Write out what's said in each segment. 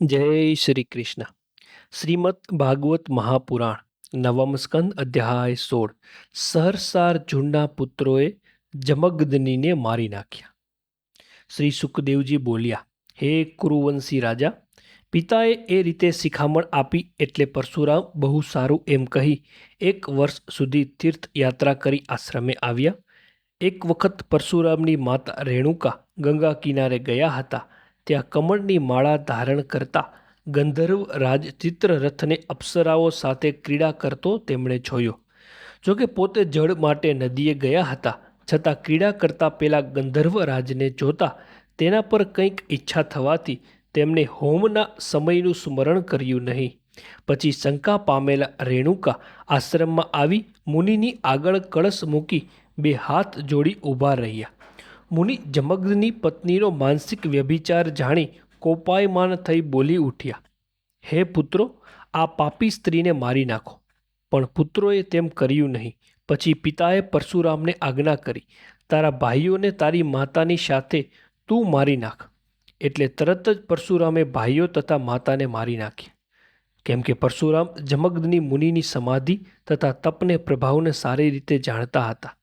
જય શ્રી કૃષ્ણ. શ્રીમદ ભાગવત મહાપુરાણ, નવમ સ્કંદ અધ્યાય સોળ. સહરસાર ઝુંડના પુત્રોએ જમગદનીને મારી નાખ્યા. શ્રી સુખદેવજી બોલ્યા, હે કુરુવંશી રાજા, પિતાએ એ રીતે શિખામણ આપી એટલે પરશુરામ બહુ સારું એમ કહી એક વર્ષ સુધી તીર્થયાત્રા કરી આશ્રમે આવ્યા. એક વખત પરશુરામની માતા રેણુકા ગંગા કિનારે ગયા હતા. ત્યાં કમળની માળા ધારણ કરતા ગંધર્વ રાજ ચિત્રરથને અપ્સરાઓ સાથે ક્રીડા કરતો તેમણે જોયો. જોકે પોતે જળ માટે નદીએ ગયા હતા, છતાં ક્રીડા કરતા પેલા ગંધર્વ રાજને જોતા તેના પર કંઈક ઈચ્છા થવાથી તેમણે હોમના સમયનું સ્મરણ કર્યું નહીં. પછી શંકા પામેલા રેણુકા આશ્રમમાં આવી મુનિની આગળ કળશ મૂકી બે હાથ જોડી ઊભા રહ્યા. મુનિ જમગ્નની પત્નીનો માનસિક વ્યભિચાર જાણી કોપાયમાન થઈ બોલી ઉઠ્યા, હે પુત્રો, આ પાપી સ્ત્રીને મારી નાખો. પણ પુત્રોએ તેમ કર્યું નહીં. પછી પિતાએ પરશુરામને આજ્ઞા કરી, તારા ભાઈઓને તારી માતાની સાથે તું મારી નાખ. એટલે તરત જ પરશુરામે ભાઈઓ તથા માતાને મારી નાખી. કેમ કે પરશુરામ જમગ્ની મુનિની સમાધિ તથા તપને પ્રભાવને સારી રીતે જાણતા હતા.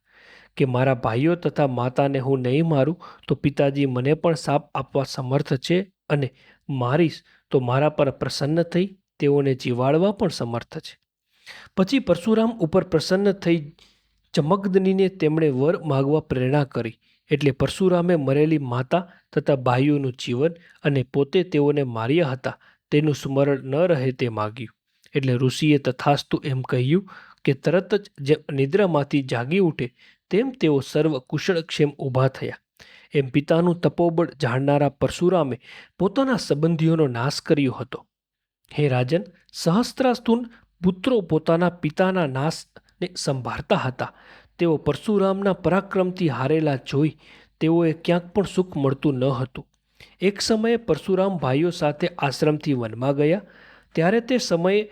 કે મારા ભાઈઓ તથા માતાને હું નહીં મારું, તો પિતાજી મને પણ સાપ આપવા સમર્થ છે અને મારીશ, તો મારા પર પ્રસન્ન થઈ તેઓને જીવાડવા પણ સમર્થ છે. પછી પરશુરામ ઉપર પ્રસન્ન થઈ ચમકદનીને તેમણે વર માગવા પ્રેરણા કરી, એટલે પરશુરામે મરેલી માતા તથા ભાઈઓનું જીવન અને પોતે તેઓને માર્યા હતા, તેનું સ્મરણ ન રહે તે માગ્યું. એટલે ઋષિએ તથાસ્તુ એમ કહ્યું કે તરત જ જે નિદ્રામાંથી જાગી ઉઠે તેમ તેઓ સર્વ કુશળક્ષેમ ઊભા થયા. એમ પિતાનું તપોબળ જાણનારા પરશુરામે પોતાના સંબંધીઓનો નાશ કર્યો હતો. હે રાજન, સહસ્ત્રાસ્તુન પુત્રો પોતાના પિતાના નાશને સંભાળતા હતા. તેઓ પરશુરામના પરાક્રમથી હારેલા જોઈ તેઓએ ક્યાંક પણ સુખ મળતું ન હતું. એક સમયે પરશુરામ ભાઈઓ સાથે આશ્રમથી વનમાં ગયા. ત્યારે તે સમયે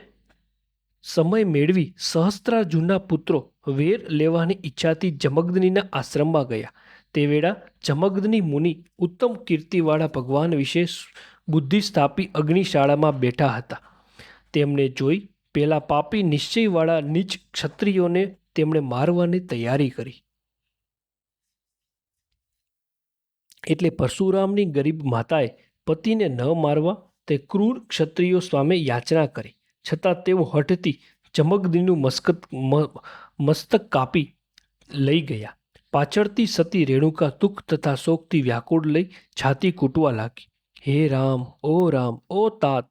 સમય મેળવી સહસ્ત્રાર્જુનના પુત્રો વેર લેવાની ઈચ્છાથી જમગ્નિના આશ્રમમાં ગયા. તે વેળા જમગ્નિ મુનિ ઉત્તમ કીર્તિવાળા ભગવાન વિશે બુદ્ધિ સ્થાપી અગ્નિશાળામાં બેઠા હતા. તેમને જોઈ પેલા પાપી નિશ્ચયવાળા નીચ ક્ષત્રિયોને તેમણે મારવાની તૈયારી કરી. એટલે પરશુરામની ગરીબ માતાએ પતિને ન મારવા તે ક્રૂર ક્ષત્રિયો સામે યાચના કરી. છતાં તેઓ હઠથી ચમકદીનું મસ્કત મસ્તક કાપી લઈ ગયા. પાછળથી સતી રેણુકા દુઃખ તથા શોકથી વ્યાકુળ લઈ છાતી કૂટવા લાગી. હે રામ, ઓ રામ, ઓ તાત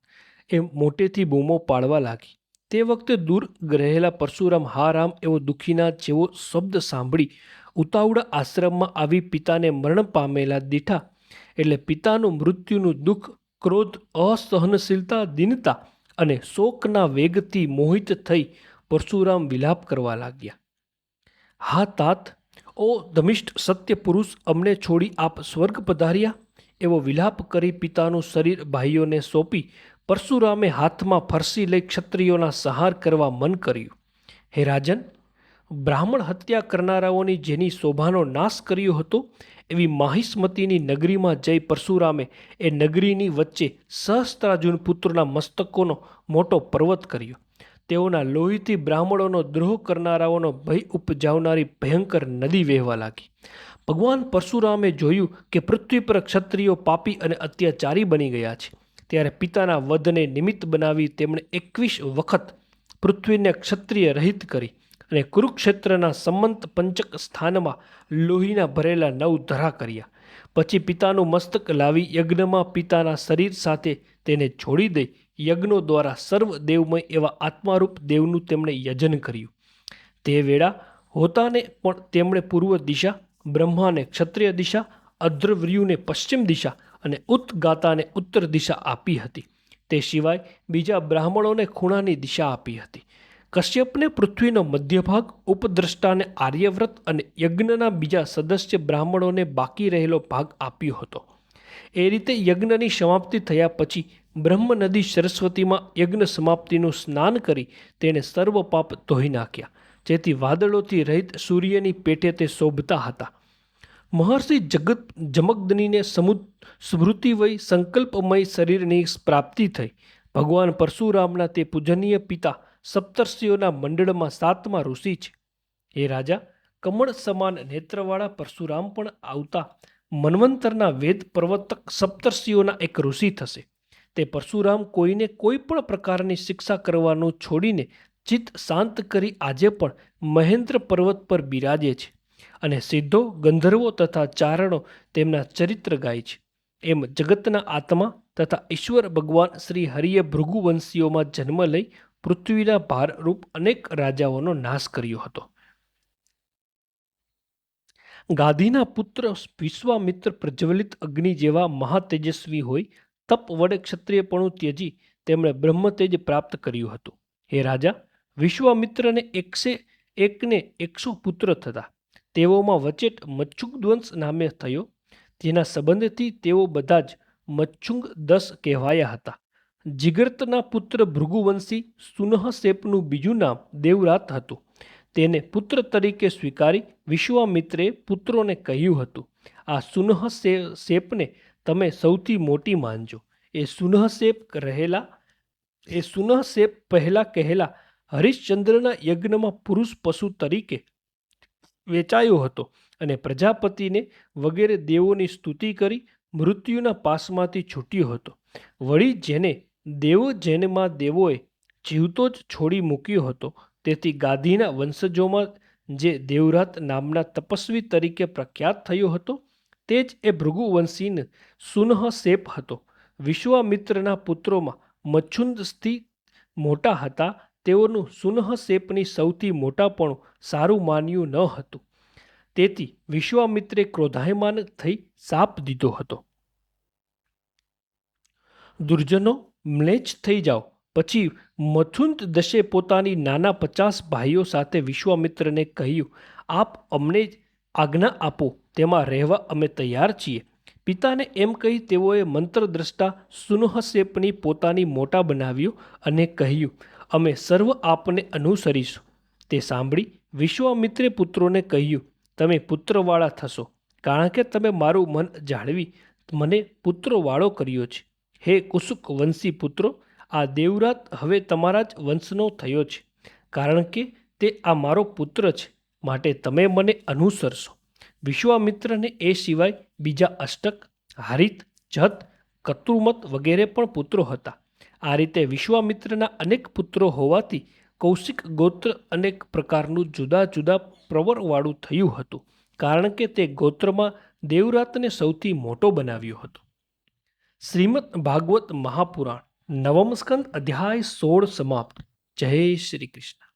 એ મોટેથી બૂમો પાડવા લાગી. તે વખતે દૂર રહેલા પરશુરામ, હા રામ, એવો દુઃખીના જેવો શબ્દ સાંભળી ઉતાવળા આશ્રમમાં આવી પિતાને મરણ પામેલા દીઠા, એટલે પિતાનું મૃત્યુનું દુઃખ, ક્રોધ, અસહનશીલતા, દીનતા અને શોકના વેગથી મોહિત થઈ પરશુરામ વિલાપ કરવા લાગ્યા. હા, તાત, ઓ ધમિષ્ઠ સત્ય પુરુષ, અમને છોડી આપ સ્વર્ગ પધાર્યા? એવો વિલાપ કરી પિતાનું શરીર ભાઈઓને સોંપી પરશુરામે હાથમાં ફરસી લઈ ક્ષત્રિયોના સહાર કરવા મન કર્યું. હે રાજન, બ્રાહ્મણ હત્યા કરનારાઓની જેની શોભાનો નાશ કર્યો હતો એવી માહિષ્મતીની નગરીમાં જઈ પરશુરામે એ નગરીની વચ્ચે સહસ્ત્રાજુન પુત્રના મસ્તકોનો મોટો પર્વત કર્યો. તેઓના લોહીથી બ્રાહ્મણોનો દ્રોહ કરનારાઓનો ભય ઉપજાવનારી ભયંકર નદી વહેવા લાગી. ભગવાન પરશુરામે જોયું કે પૃથ્વી પર ક્ષત્રિયો પાપી અને અત્યાચારી બની ગયા છે. ત્યારે પિતાના વધને નિમિત્ત બનાવી તેમણે એકવીસ વખત પૃથ્વીને ક્ષત્રિય રહિત કરી. અને કુરુક્ષેત્રના સંમંત પંચક સ્થાનમાં લોહીના ભરેલા નવ ધરા કર્યા. પછી પિતાનું મસ્તક લાવી યજ્ઞમાં પિતાના શરીર સાથે તેને છોડી દઈ યજ્ઞો દ્વારા સર્વ દેવમય એવા આત્મારૂપ દેવનું તેમણે યજન કર્યું. તે વેળા હોતાને પણ તેમણે પૂર્વ દિશા, બ્રહ્માને ક્ષત્રિય દિશા અદ્રવ્યુને પશ્ચિમ દિશા અને ઉત્ગાતાને ઉત્તર દિશા આપી હતી. તે સિવાય બીજા બ્રાહ્મણોને ખૂણાની દિશા આપી હતી. કશ્યપને પૃથ્વીનો મધ્યભાગ, ઉપદ્રષ્ટાને આર્યવ્રત અને યજ્ઞના બીજા સદસ્ય બ્રાહ્મણોને બાકી રહેલો ભાગ આપ્યો હતો. એ રીતે યજ્ઞની સમાપ્તિ થયા પછી બ્રહ્મ નદી સરસ્વતીમાં યજ્ઞ સમાપ્તિનું સ્નાન કરી તેણે સર્વ પાપ ધોઈ નાખ્યા. જેથી વાદળોથી રહિત સૂર્યની પેટે તે શોભતા હતા. મહર્ષિ જગત જમગદનીને સમુ સ્મૃતિવય સંકલ્પમય શરીરની પ્રાપ્તિ થઈ. ભગવાન પરશુરામના તે પૂજનીય પિતા સપ્તર્ષિઓના મંડળમાં સાતમા ઋષિ છે. એ રાજા કમળ સમાન નેત્રવાળા પરશુરામ પણ આવતા મન્વંતરના વેદ પ્રવર્તક સપ્તર્ષિઓના એક ઋષિ થશે. તે પરશુરામ કોઈને કોઈ પણ પ્રકારની શિક્ષા કરવાનું છોડીને ચિત્ત શાંત કરી આજે પણ મહેન્દ્ર પર્વત પર બિરાજે છે અને સિદ્ધો, ગંધર્વો તથા ચારણો તેમના ચરિત્ર ગાય છે. એમ જગતના આત્મા તથા ઈશ્વર ભગવાન શ્રી હરિએ ભૃગુવંશીઓમાં જન્મ લઈ પૃથ્વીના ભારરૂપ અનેક રાજાઓનો નાશ કર્યો હતો. ગાંધીના પુત્ર વિશ્વામિત્ર પ્રજ્વલિત અગ્નિ જેવા મહાતેજસ્વી હોય, તપ વડે ક્ષત્રિયપણું ત્યજી તેમણે બ્રહ્મતેજ પ્રાપ્ત કર્યું હતું. હે રાજા, વિશ્વામિત્રને એકસે એકને એકસો પુત્ર થતા. તેઓમાં વચેટ મચ્છુંગદ્વંશ નામે થયો. તેના સંબંધથી તેઓ બધા જ મચ્છુંગ દસ કહેવાયા હતા. જિગર્તના પુત્ર ભૃગુવંશી સુનહસેપનું બીજું નામ દેવરાત હતું. તેને પુત્ર તરીકે સ્વીકારી વિશ્વામિત્રે પુત્રોને કહ્યું હતું, આ સુનહ શેપને તમે સૌથી મોટી માનજો. એ સુનહસેપ રહેલા એ સુનહસેપ પહેલા કહેલા હરિશ્ચંદ્રના યજ્ઞમાં પુરુષ પશુ તરીકે વેચાયો હતો અને પ્રજાપતિને વગેરે દેવોની સ્તુતિ કરી મૃત્યુના પાસમાંથી છૂટ્યો હતો. વળી જેને દેવો જેનમાં દેવોએ જીવતો જ છોડી મૂક્યો હતો. તેથી ગાંધીના વંશજોમાં જે દેવરાત નામના તપસ્વી તરીકે પ્રખ્યાત થયો હતો, તે જ એ ભૃગુવંશીન સુનહસેપ હતો. વિશ્વામિત્રના પુત્રોમાં મચ્છુંદસ્થી મોટા હતા. તેઓનું સુનહસેપની સૌથી મોટાપણું સારું માન્યું ન હતું. તેથી વિશ્વામિત્રે ક્રોધાયમાન થઈ સાપ દીધો હતો. દુર્જનો મ્લેચ્છ થઈ જાઓ. પછી મથુંત દશે પોતાની નાના પચાસ ભાઈઓ સાથે વિશ્વામિત્રને કહ્યું, આપ અમને આજ્ઞા આપો, તેમાં રહેવા અમે તૈયાર છીએ. પિતાને એમ કહી તેઓએ મંત્રદ્રષ્ટા સુનહસેપની પોતાની મોટા બનાવ્યો અને કહ્યું, અમે સર્વ આપને અનુસરીશું. તે સાંભળી વિશ્વામિત્રે પુત્રોને કહ્યું, તમે પુત્રવાળા થશો, કારણ કે તમે મારું મન જાળવી, મને પુત્રવાળો કર્યો છે. હે કુસુક વંશી પુત્રો, આ દેવરાત હવે તમારા જ વંશનો થયો છે, કારણ કે તે આ મારો પુત્ર છે, માટે તમે મને અનુસરશો. વિશ્વામિત્રને એ સિવાય બીજા અષ્ટક, હારિત, જત કતુમત વગેરે પણ પુત્રો હતા. આ રીતે વિશ્વામિત્રના અનેક પુત્રો હોવાથી કૌશિક ગોત્ર અનેક પ્રકારનું જુદા જુદા પ્રવરવાળું થયું હતું, કારણ કે તે ગોત્રમાં દેવરાતને સૌથી મોટો બનાવ્યો હતો. શ્રીમદ ભાગવત મહાપુરાણ નવમ સ્કંદ અધ્યાય સોળ સમાપ્ત. જય શ્રી કૃષ્ણ.